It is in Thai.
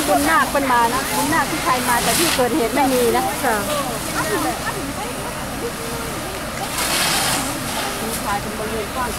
นนี้บุญนาคเป็นมานะบุญนาคที่ใครมาแต่ที่เกิดเหตุไม่มีนะค่ะมีชายเป็นบริเวณกว้าง